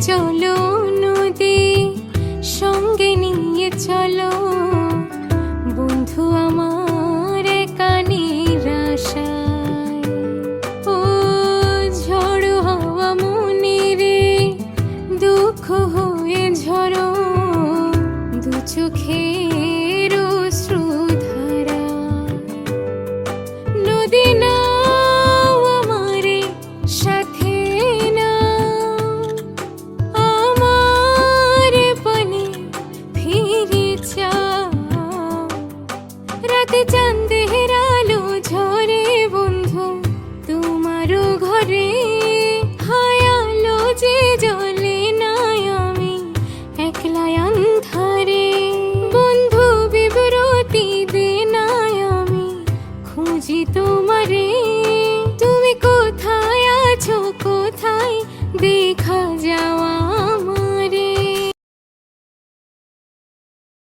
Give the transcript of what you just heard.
চলো নদী, সঙ্গে নিয়ে চলো। বন্ধু আমার কানের আশায়। ও ঝড় হওয়া মনে রে, দুঃখ হয়ে ঝরো। দু চোখের শ্রুধারা রাতে চাঁদের আলো ঝরে বন্ধু, তোমারও ঘরে হায় আলো যে জ্বলে নাই আমি একলা অন্ধারে। বন্ধু, বিব্রতি দে নাই আমি, খুঁজি তোমারে। তুমি কোথায় আছো, কোথায় দেখা